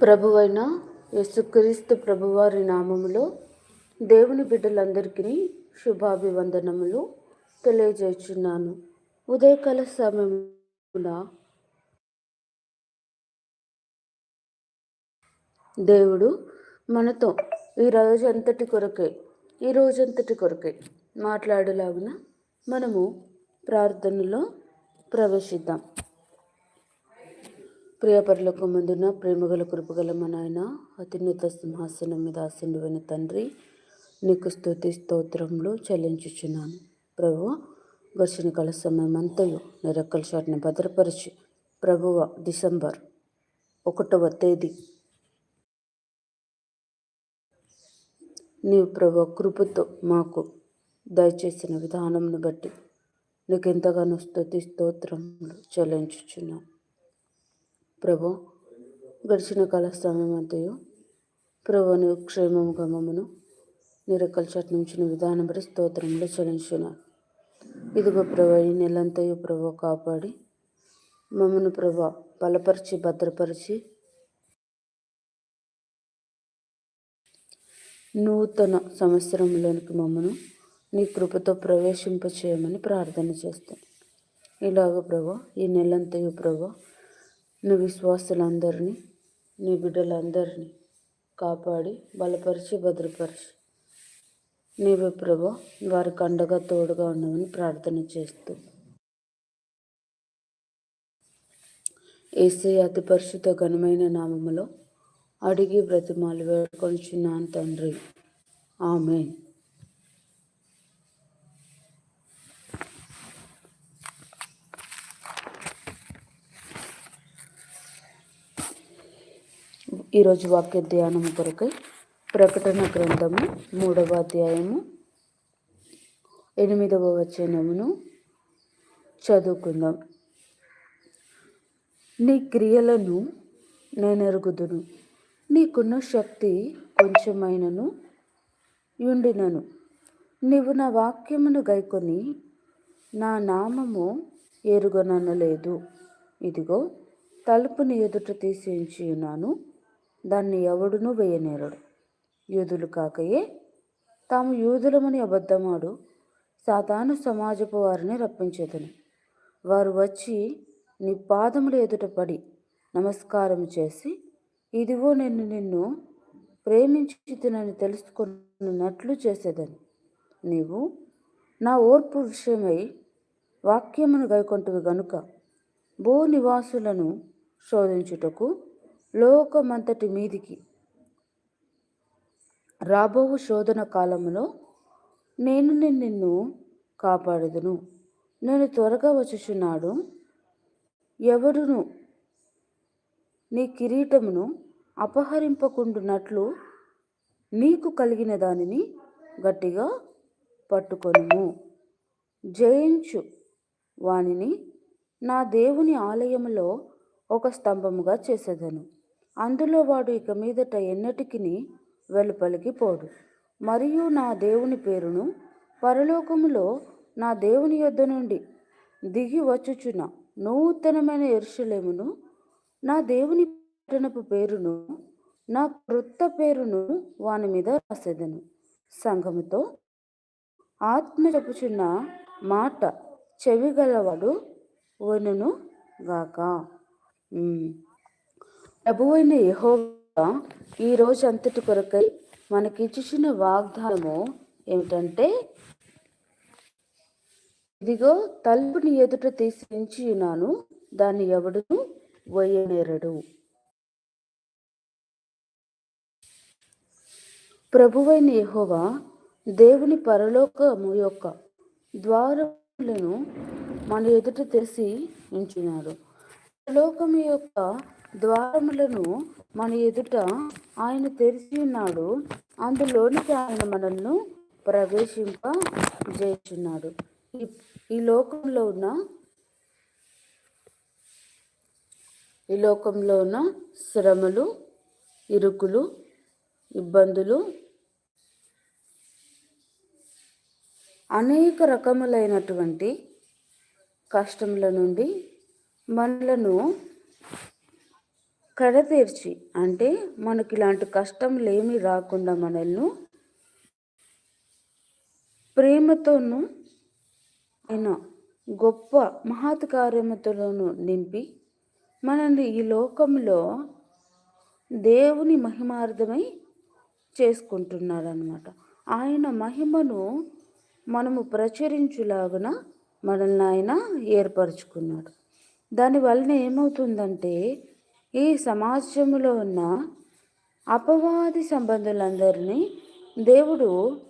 ప్రభువైన యేసుక్రీస్తు ప్రభువారి నామములో దేవుని బిడ్డలందరికీ శుభాభివందనములు తెలియజేస్తున్నాను ఉదయకాల సమయమున దేవుడు మనతో ఈ రోజంతటి కొరకే ఈ రోజంతటి కొరకే మాట్లాడేలాగున మనము ప్రార్థనలో ప్రవేశిద్దాం. ప్రియపరులకు ముందున ప్రేమగల కృపగల మా నాయన అత్యున్నత సింహాసనం మీద ఆసీనువైన తండ్రి నీకు స్థుతి స్తోత్రంలో చెల్లించుచున్నాను. ప్రభు ఘర్షణ కాల సమయం అంతయు నీ రెక్కల భద్రపరిచి ప్రభువ డిసెంబర్ ఒకటవ తేదీ. నీవు ప్రభు కృపతో మాకు దయచేసిన విధానంను బట్టి నీకు ఎంతగానో స్థుతి స్తోత్రములు చెల్లించుచున్నాను ప్రభు గడిచిన కాల సమయం అంతయు ప్రభు నీవు క్షేమము గమమును నిరకల చట్నించిన నుంచి విధానం బట్టి స్తోత్రంలో చెల్లించున్నాను ఇదిగో ప్రభు ఈ నెలంతయు ప్రభు కాపాడి మమ్మను ప్రభు బలపరిచి భద్రపరిచి నూతన సంవత్సరంలోనికి మమ్మను నీ కృపతో ప్రవేశింపచేయమని ప్రార్థన చేస్తాను. ఇలాగ ప్రభు ఈ నెలంతయు ప్రభు నీ విశ్వాసులందరినీ నీ బిడ్డలందరినీ కాపాడి బలపరిచి భద్రపరిచి. నీవే ప్రభు వారికి అండగా తోడుగా ఉండమని ప్రార్థన చేస్తూ. ఏసే అతి పరిశుద్ధ ఘనమైన నామములో అడిగి బ్రతిమాలు వేడుకొని చిన్నాను తండ్రి. ఆమె ఈరోజు వాక్య ధ్యానం కొరకై ప్రకటన గ్రంథము మూడవ అధ్యాయము ఎనిమిదవ వచనమును చదువుకుందాం. నీ క్రియలను నేను ఎరుగుదును నీకున్న శక్తి కొంచెమైనను యుండినను. నీవు నా వాక్యమును గైకొని నా నామము ఎరుగననలేదు. ఇదిగో తలుపుని ఎదుట తీసి ఉన్నాను దాన్ని ఎవడునూ వేయనేరడు. యూదులు కాకయే తాము యూదులమని అబద్ధమాడు సాతాను సమాజపు వారిని రప్పించేదను. వారు వచ్చి నీ పాదముల ఎదుట పడి నమస్కారం చేసి ఇదిగో నేను నిన్ను ప్రేమించుతునని తెలుసుకున్నట్లు చేసేదని. నీవు నా ఓర్పు విషయమై వాక్యమును గైకొంటువి గనుక భూ నివాసులను శోధించుటకు లోకమంతటి మీదికి. రాబో శోధన కాలంలో నేను నిన్ను కాపాడుదును. నేను త్వరగా వచ్చుచున్నాడు. ఎవడును? నీ కిరీటమును అపహరింపకుండునట్లు నీకు కలిగిన దానిని గట్టిగా పట్టుకొనుము. జయించు వానిని నా దేవుని ఆలయంలో ఒక స్తంభముగా చేసేదను. అందులో వాడు ఇక మీదట ఎన్నటికిని వెలుపలికి పోడు. మరియు నా దేవుని పేరును పరలోకములో నా దేవుని యొద్ద నుండి దిగి వచ్చుచున్న నూతనమైన ఎరుషలేమును నా దేవుని పట్టణపు పేరును నా కృత్త పేరును వాని మీద రాసేదను. సంఘముతో ఆత్మ చెప్పుచున్న మాట చెవిగలవాడు వనును గాక. ప్రభువైన యహోవా ఈ రోజు అంతటి కొరకై మనకి ఇచ్చిన వాగ్దానము ఏమిటంటే ఇదిగో తలుపుని ఎదుట తీసి ఉన్నాను దాన్ని ఎవడును వయ్యనేరడు ప్రభువైన యహోవా దేవుని పరలోకము యొక్క ద్వారములను మన ఎదుట తెసి ఉంచినారు పరలోకము యొక్క ద్వారములను మన ఎదుట ఆయన తెరిచి ఉన్నాడు. అందులోనికి ఆయన మనల్ని ప్రవేశింప చేస్తున్నాడు ఈ లోకంలో ఉన్న ఈ లోకంలో ఉన్న శ్రమలు ఇరుకులు ఇబ్బందులు అనేక రకములైనటువంటి కష్టముల నుండి మనలను కడతీర్చి అంటే మనకి ఇలాంటి కష్టంలు రాకుండా మనల్ని ప్రేమతోనూ ఆయన గొప్ప మహత్ కార్యముతోనూ నింపి మనల్ని ఈ లోకంలో దేవుని మహిమార్థమై చేసుకుంటున్నారనమాట ఆయన మహిమను మనము ప్రచురించులాగున మనల్ని ఆయన ఏర్పరచుకున్నాడు. దానివలన ఏమవుతుందంటే ఈ సమాజంలో ఉన్న అపవాది సంబంధులందరినీ దేవుడు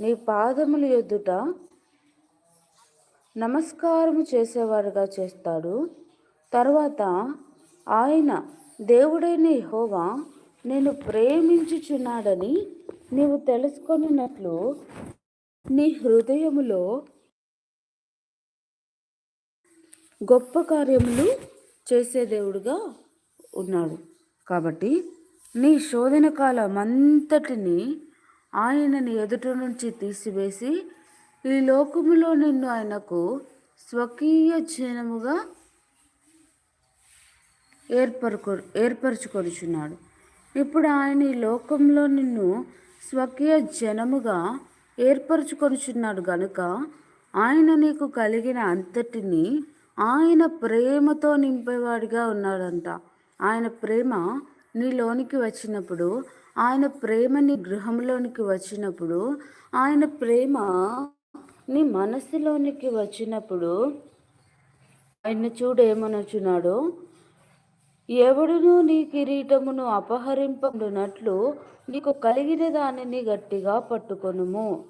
నీ పాదముల ఎదుట నమస్కారము చేసేవారుగా చేస్తాడు. తర్వాత ఆయన దేవుడైన హోవా నేను ప్రేమించుచున్నాడని నీవు తెలుసుకొనినట్లు నీ హృదయములో గొప్ప కార్యములు చేసే దేవుడుగా ఉన్నాడు. కాబట్టి నీ శోధన కాలం అంతటిని ఆయనని ఎదుట నుంచి తీసివేసి ఈ లోకములో నిన్ను ఆయనకు స్వకీయ జనముగా ఏర్పరుకొ ఏర్పరచుకొనిచున్నాడు. ఇప్పుడు ఆయన ఈ లోకంలో నిన్ను స్వకీయ జనముగా ఏర్పరచుకొనిచున్నాడు గనుక ఆయన నీకు కలిగిన అంతటిని ఆయన ప్రేమతో నింపేవాడిగా ఉన్నాడంట. ఆయన ప్రేమ నీలోనికి వచ్చినప్పుడు ఆయన ప్రేమ నీ గృహంలోనికి వచ్చినప్పుడు ఆయన ప్రేమ నీ మనసులోనికి వచ్చినప్పుడు ఆయన చూడు ఎవడును నీ కిరీటమును అపహరింపడునట్లు నీకు కలిగిన దానిని గట్టిగా పట్టుకొనుము.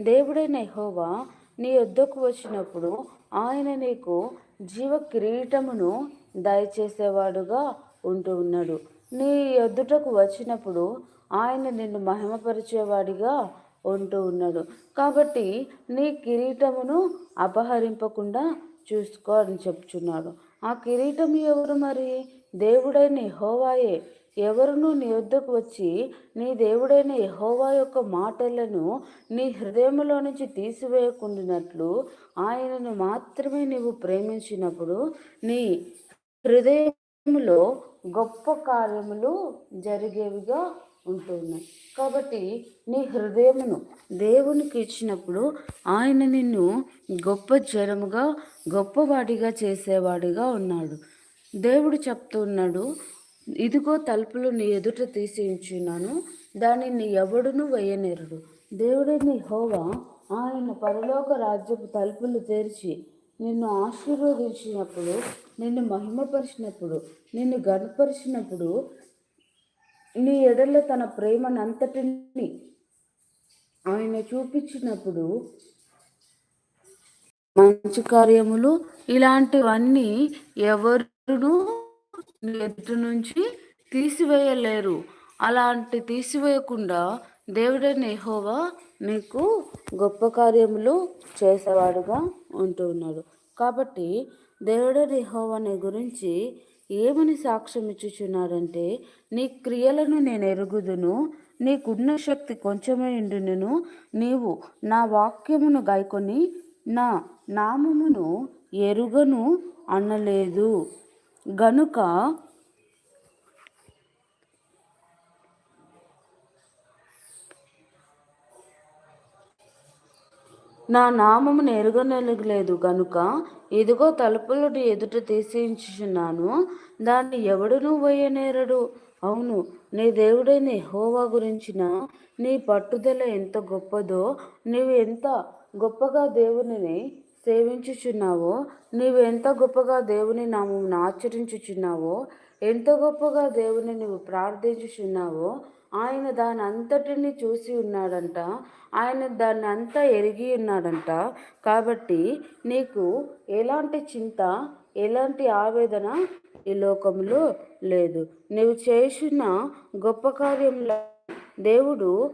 దేవుడైన హోవా నీ వద్దకు వచ్చినప్పుడు ఆయన నీకు జీవ కిరీటమును దయచేసేవాడుగా ఉంటూ ఉన్నాడు. నీ ఎద్దుటకు వచ్చినప్పుడు ఆయన నిన్ను మహిమపరిచేవాడిగా ఉంటూ ఉన్నాడు. కాబట్టి నీ కిరీటమును అపహరింపకుండా చూసుకో అని చెప్తున్నాడు ఆ కిరీటం ఎవరు మరి? దేవుడైన హోవాయే ఎవరునూ నీ వద్దకు వచ్చి నీ దేవుడైన యహోవా యొక్క మాటలను నీ హృదయంలో నుంచి తీసివేయకుండానట్లు ఆయనను మాత్రమే నీవు ప్రేమించినప్పుడు నీ హృదయంలో గొప్ప కార్యములు జరిగేవిగా ఉంటున్నాయి. కాబట్టి నీ హృదయమును దేవునికి ఇచ్చినప్పుడు ఆయన నిన్ను గొప్ప జ్వరముగా గొప్పవాడిగా చేసేవాడిగా ఉన్నాడు. దేవుడు చెప్తున్నాడు ఇదిగో తలుపులు నీ ఎదుట తీసి ఉంచున్నాను దానిని ఎవడును వేయనేరుడు దేవుడిని హోవా ఆయన పరలోక రాజ్యపు తలుపులు తెరిచి నిన్ను ఆశీర్వదించినప్పుడు నిన్ను మహిమపరిచినప్పుడు నిన్ను గనపరిచినప్పుడు నీ ఎడల తన ప్రేమనంతటిని ఆయన చూపించినప్పుడు మంచి కార్యములు ఇలాంటివన్నీ ఎవరును ఎదుటి నుంచి తీసివేయలేరు. అలాంటి తీసివేయకుండా దేవుడైన యహోవా నీకు గొప్ప కార్యములు చేసేవాడుగా ఉంటూ ఉన్నాడు కాబట్టి దేవుడైన యెహోవా నీ గురించి ఏమని సాక్ష్యం ఇచ్చుచున్నాడంటే నీ క్రియలను నేను ఎరుగుదును నీకున్న శక్తి కొంచెమే ఉండునను నీవు నా వాక్యమును గాయకొని నా నామమును ఎరుగను అనలేదు. గనుక నా నామము ఎరుగనలేదు గనుక ఇదిగో తలుపులు ఎదుట తీసించున్నాను దాన్ని ఎవడును పోయనేరడు అవును నీ దేవుడైన హోవా గురించిన నీ పట్టుదల ఎంత గొప్పదో నీవు ఎంత గొప్పగా దేవునిని సేవించుచున్నావో నీవు ఎంత గొప్పగా దేవుని నామం ఆచరించుచున్నావో ఎంత గొప్పగా దేవుని నువ్వు ప్రార్థించుచున్నావో ఆయన దాని అంతటిని చూసి ఉన్నాడంట. ఆయన దాన్ని అంతా ఎరిగి ఉన్నాడంట. కాబట్టి నీకు ఎలాంటి చింత ఎలాంటి ఆవేదన ఈ లోకంలో లేదు. నువ్వు చేసిన గొప్ప కార్యంలో దేవుడు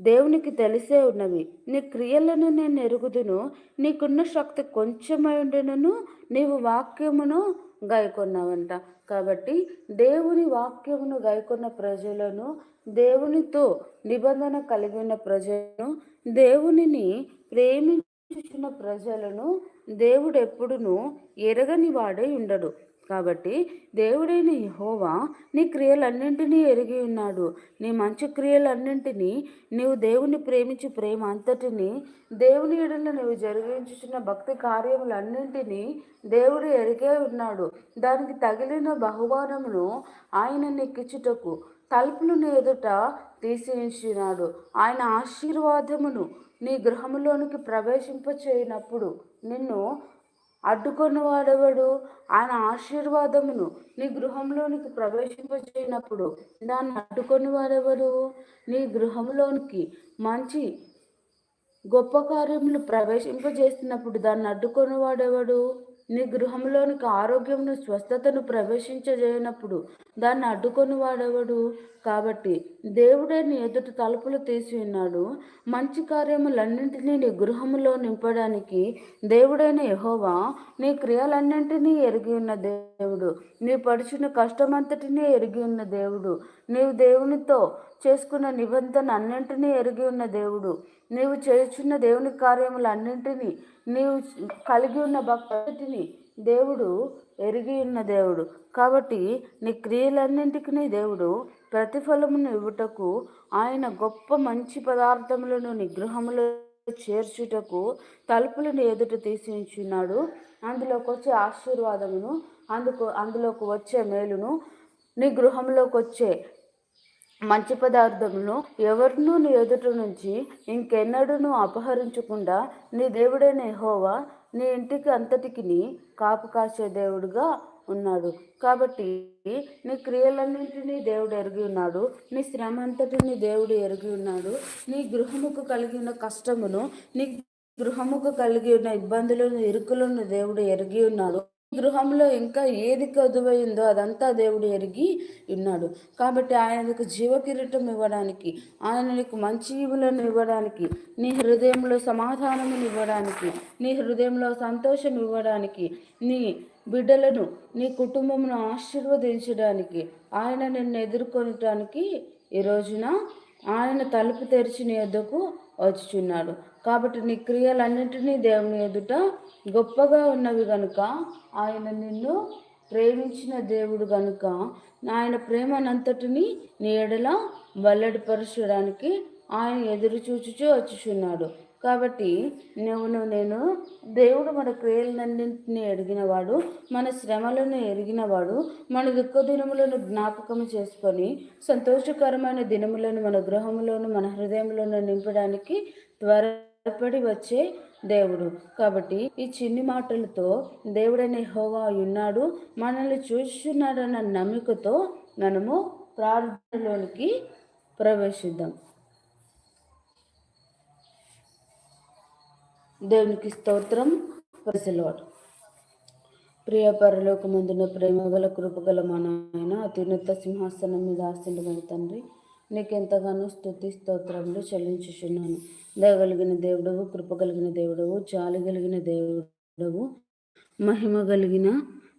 దేవునికి తెలిసే ఉన్నవి. నీ క్రియలను నేను ఎరుగుదును. నీకున్న శక్తి కొంచెమై ఉండును నీవు వాక్యమును గాయకొన్నావంట కాబట్టి దేవుని వాక్యమును గైకొన్న ప్రజలను దేవునితో నిబంధన కలిగి ఉన్న ప్రజలను దేవునిని ప్రేమించుచున్న ప్రజలను దేవుడు ఎప్పుడును ఎరగని వాడై ఉండడు. కాబట్టి దేవుడైన యహోవా నీ క్రియలన్నింటినీ ఎరిగి ఉన్నాడు. నీ మంచి క్రియలన్నింటినీ నీవు దేవుని ప్రేమించి ప్రేమ అంతటిని దేవుని ఎడల నువ్వు జరిగించుచున్న భక్తి కార్యములన్నింటినీ దేవుడు ఎరిగే ఉన్నాడు. దానికి తగిలిన బహుమానమును ఆయన నెక్కిచుటకు తలుపులను ఎదుట తీసినాడు ఆయన ఆశీర్వాదమును నీ గృహములోనికి ప్రవేశింపచేయనప్పుడు నిన్ను అడ్డుకొని వాడెవడు ఆయన ఆశీర్వాదమును నీ గృహంలోనికి ప్రవేశింపజేయనప్పుడు దాన్ని అడ్డుకొని వాడెవడు నీ గృహంలోనికి మంచి గొప్ప కార్యములు ప్రవేశింపజేసినప్పుడు దాన్ని అడ్డుకొని వాడెవడు నీ గృహంలోనికి ఆరోగ్యమును స్వస్థతను ప్రవేశించజేయనప్పుడు దాన్ని అడ్డుకొని వాడెవడు? కాబట్టి దేవుడే నీ ఎదుట తలుపులు తీసి ఉన్నాడు. మంచి కార్యములన్నింటినీ నీ గృహములో నింపడానికి దేవుడైన యహోవా నీ క్రియలన్నింటినీ ఎరిగి ఉన్న దేవుడు. నీ పడుచున్న కష్టమంతటినీ ఎరిగి ఉన్న దేవుడు. నీవు దేవునితో చేసుకున్న నిబంధన అన్నింటినీ ఎరిగి ఉన్న దేవుడు. నీవు చేస్తున్న దేవుని కార్యములన్నింటినీ నీవు కలిగి ఉన్న భక్తిని దేవుడు ఎరిగి ఉన్న దేవుడు. కాబట్టి నీ క్రియలన్నింటికి దేవుడు ప్రతిఫలమును ఇవ్వుటకు ఆయన గొప్ప మంచి పదార్థములను నిగ్రహములో చేర్చుటకు తలుపులను ఎదుట తీసించున్నాడు అందులోకి వచ్చే ఆశీర్వాదమును అందుకు అందులోకి వచ్చే మేలును నీ గృహంలోకి వచ్చే మంచి పదార్థమును ఎవరినూ నీ ఎదుట నుంచి ఇంకెన్నడూ అపహరించకుండా నీ దేవుడైన హోవా నీ ఇంటికి అంతటికి కాపు కాసే దేవుడుగా ఉన్నాడు. కాబట్టి నీ క్రియలన్నింటినీ దేవుడు ఎరిగి ఉన్నాడు. నీ శ్రమ అంతటిని దేవుడు ఎరిగి ఉన్నాడు. నీ గృహముకు కలిగిన కష్టమును నీ గృహముకు కలిగి ఉన్న ఇబ్బందులను ఇరుకులను దేవుడు ఎరిగి ఉన్నాడు. గృహంలో ఇంకా ఏది కదువైందో అదంతా దేవుడు ఎరిగి ఉన్నాడు. కాబట్టి ఆయనకు జీవకిరీటం ఇవ్వడానికి ఆయనకు మంచి ఈవులను ఇవ్వడానికి నీ హృదయంలో సమాధానము ఇవ్వడానికి నీ హృదయంలో సంతోషం ఇవ్వడానికి నీ బిడ్డలను నీ కుటుంబమును ఆశీర్వదించడానికి ఆయన నిన్ను ఎదుర్కొనటానికి ఈ రోజున ఆయన తలుపు తెరిచిన నీ వచ్చుచున్నాడు. కాబట్టి నీ క్రియలన్నింటినీ దేవుని ఎదుట గొప్పగా ఉన్నవి కనుక ఆయన నిన్ను ప్రేమించిన దేవుడు కనుక ఆయన ప్రేమనంతటిని నీ ఎడల వెల్లడిపరచడానికి ఆయన ఎదురు చూచుచూ వచ్చుచున్నాడు. కాబట్టి నువ్వు నేను దేవుడు మన క్రియలన్నింటినీ ఎరిగినవాడు మన శ్రమలను ఎరిగినవాడు మన దుఃఖ దినములను జ్ఞాపకం చేసుకొని సంతోషకరమైన దినములను మన గృహములోను మన హృదయంలోను నింపడానికి త్వరపడి వచ్చే దేవుడు. కాబట్టి ఈ చిన్ని మాటలతో దేవుడనే హోవా ఉన్నాడు. మనల్ని చూస్తున్నాడన్న నమ్మికతో మనము ప్రార్థనలోనికి ప్రవేశిద్దాం. దేవునికి స్తోత్రం. పరిసలవాడు ప్రియ పరలోకమందున ప్రేమ గల కృపగల మా నాయన అత్యున్నత సింహాసనం మీద ఆశీర్వైన తండ్రి నీకెంతగానో స్థుతి స్తోత్రములు చెల్లించుచున్నాను. దయగలిగిన దేవుడవు కృపగలిగిన దేవుడవు జాలి కలిగిన దేవుడవు మహిమ కలిగిన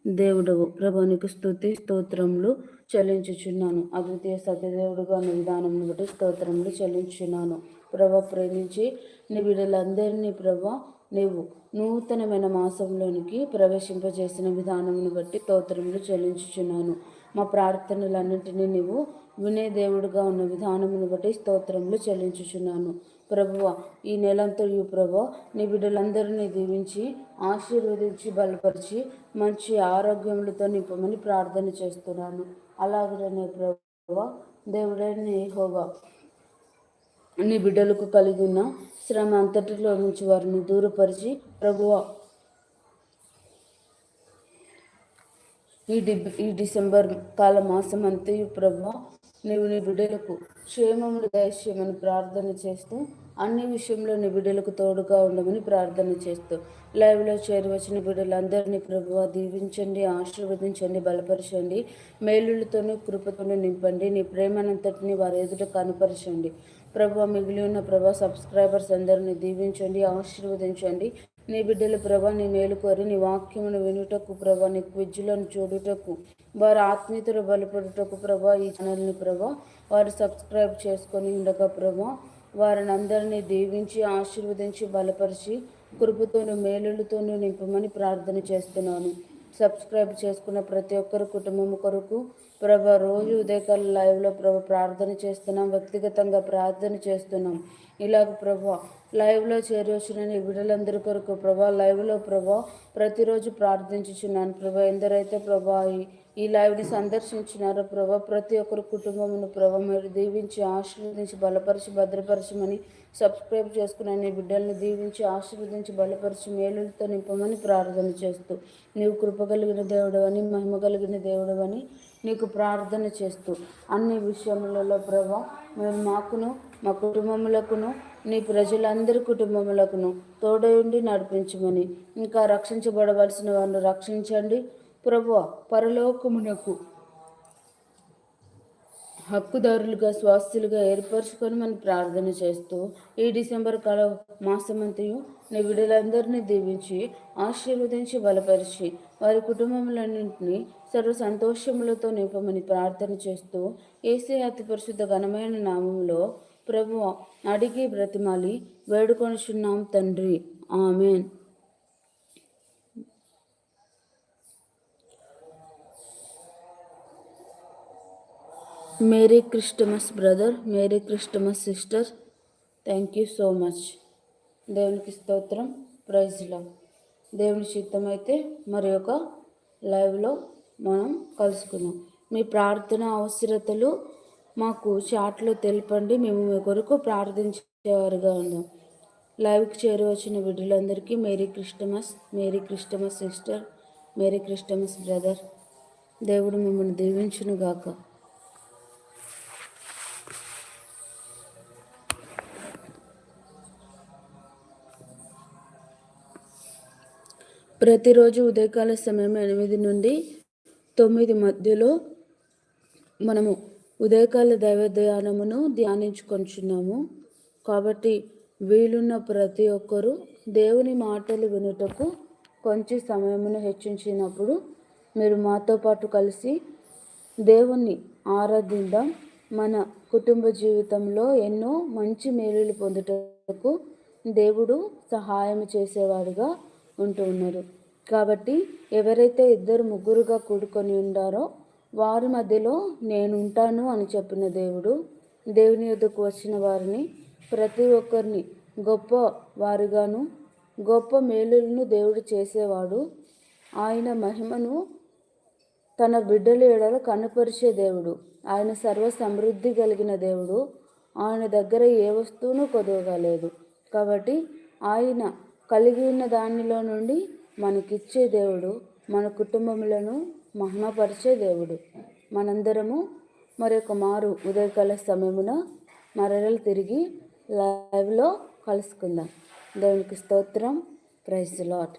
దేవుడవు ప్రభానికి స్థుతి స్తోత్రములు చెల్లించుచున్నాను. అద్వితీయ సత్యదేవుడుగా ఉన్న విధానం బట్టి స్తోత్రములు చెల్లించున్నాను ప్రభ ప్రేమించి నీ బిడ్డలందరినీ ప్రభ నీవు నూతనమైన మాసంలోనికి ప్రవేశింపజేసిన విధానమును బట్టి స్తోత్రములు చెల్లించుచున్నాను. మా ప్రార్థనలన్నింటినీ నీవు వినే దేవుడుగా ఉన్న విధానమును బట్టి స్తోత్రములు చెల్లించుచున్నాను. ప్రభువ ఈ నెలంతయు ప్రభు నీ బిడ్డలందరినీ దీవించి ఆశీర్వదించి బలపరిచి మంచి ఆరోగ్యములతో నింపమని ప్రార్థన చేస్తున్నాను. అలాగనే ప్రభువ దేవుడని హోగా నీ బిడ్డలకు కలిగిన శ్రమ అంతటిలో నుంచి వారిని దూరపరిచి ప్రభువ ఈ డి ఈ డిసెంబర్ కాల మాసం అంతయు ప్రభు నీవు నీ బిడ్డలకు క్షేమములు దయచేయమని ప్రార్థన చేస్తూ అన్ని విషయంలో నీ బిడ్డలకు తోడుగా ఉండమని ప్రార్థన చేస్తూ లైవ్లో చేరవచ్చిన బిడ్డలందరినీ ప్రభువ దీవించండి ఆశీర్వదించండి బలపరచండి మేలులతోనూ కృపతోనూ నింపండి నీ ప్రేమనంతటిని వారి ఎదుట కనపరచండి. ప్రభు మిగిలి ఉన్న ప్రభా సబ్స్క్రైబర్స్ అందరిని దీవించండి ఆశీర్వదించండి. నీ బిడ్డల ప్రభా నీ మేలు కోరి నీ వాక్యమును వినుటకు ప్రభా నీ క్విజ్లను చూడుటకు వారి ఆత్మీయతలు బలపడుటకు ప్రభా ఈ ఛానల్ని ప్రభా వారు సబ్స్క్రైబ్ చేసుకొని ఉండగా ప్రభా వారిని అందరినీ దీవించి ఆశీర్వదించి బలపరిచి కృపతోనూ మేలులతోనూ నింపమని ప్రార్థన చేస్తున్నాను. సబ్స్క్రైబ్ చేసుకున్న ప్రతి ఒక్కరి కుటుంబం కొరకు ప్రభా రోజు ఉదయకాల లైవ్లో ప్రభు ప్రార్థన చేస్తున్నాం. వ్యక్తిగతంగా ప్రార్థన చేస్తున్నాం. ఇలాగ ప్రభా లైవ్లో చేరి వచ్చిన బిడ్డలందరి కొరకు ప్రభా లైవ్లో ప్రభా ప్రతిరోజు ప్రార్థించుచున్నాను. ప్రభా ఎందరైతే ప్రభా ఈ- లైవ్ని సందర్శించినారు ప్రభా? ప్రతి ఒక్కరు కుటుంబమును ప్రభా మీరు దీవించి ఆశీర్వదించి బలపరిచి భద్రపరచమని సబ్స్క్రైబ్ చేసుకున్న నీ బిడ్డల్ని దీవించి ఆశీర్వదించి బలపరిచి మేలులతో నింపమని ప్రార్థన చేస్తూ నీవు కృప కలిగిన దేవుడవని మహిమ కలిగిన దేవుడవని నీకు ప్రార్థన చేస్తూ అన్ని విషయములలో ప్రభా మేము మాకును మా కుటుంబములకును నీ ప్రజలందరి కుటుంబములకును తోడయుండి నడిపించమని ఇంకా రక్షించబడవలసిన వారిని రక్షించండి. ప్రభు పరలోకమునకు హక్కుదారులుగా స్వాస్థ్యులుగా ఏర్పరచుకొని మనం ప్రార్థన చేస్తూ ఈ డిసెంబర్ కాల మాసమంతయు నీ బిడ్డలందరినీ దీవించి ఆశీర్వదించి బలపరిచి వారి కుటుంబములన్నింటినీ సర్వ సంతోషములతో నింపమని ప్రార్థన చేస్తూ ఏసీ అతి పరిశుద్ధ ఘనమైన నామంలో ప్రభు అడిగి బ్రతిమాలి వేడుకొనుచున్నాం తండ్రి. Amen. Merry Christmas brother merry Christmas sister. Thank you so much దేవునికి స్తోత్రం. ప్రైజ్లో దేవుని చిత్తం అయితే మరి ఒక లైవ్లో మనం కలుసుకుందాం. మీ ప్రార్థన అవసరతలు మాకు చాట్లో తెలపండి. మేము మీ కొరకు ప్రార్థించేవారుగా ఉందాం. లైవ్కి చేరవచ్చిన బిడ్డలందరికీ merry Christmas merry Christmas sister merry Christmas brother. దేవుడు మిమ్మల్ని దీవించును ప్రతిరోజు ఉదయకాల సమయం ఎనిమిది నుండి తొమ్మిది మధ్యలో మనము ఉదయకాల దైవ ధ్యానమును ధ్యానించుకొంచున్నాము. కాబట్టి వీలున్న ప్రతి ఒక్కరూ దేవుని మాటలు వినుటకు కొంచెం సమయమును హెచ్చించినప్పుడు మీరు మాతో పాటు కలిసి దేవుణ్ణి ఆరాధిద్దాం. మన కుటుంబ జీవితంలో ఎన్నో మంచి మేలులు పొందుటకు దేవుడు సహాయం చేసేవాడుగా ఉంటూ ఉన్నారు. కాబట్టి ఎవరైతే ఇద్దరు ముగ్గురుగా కూడుకొని ఉండారో వారి మధ్యలో నేను ఉంటాను అని చెప్పిన దేవుడు దేవుని యొద్దకు వచ్చిన వారిని ప్రతి ఒక్కరిని గొప్ప వారిగాను గొప్ప మేలులను దేవుడు చేసేవాడు. ఆయన మహిమను తన బిడ్డల ఎడల కనుపరిచే దేవుడు. ఆయన సర్వ సమృద్ధి కలిగిన దేవుడు. ఆయన దగ్గర ఏ వస్తువును కొదవగలేదు కాబట్టి ఆయన కలిగి ఉన్న దానిలో నుండి మనకిచ్చే దేవుడు మన కుటుంబములను మహిమపరిచే దేవుడు. మనందరము మరొక మారు ఉదయకాల సమయమున మరలు తిరిగి లైవ్లో కలుసుకుందాం. దేవునికి స్తోత్రం. Praise lot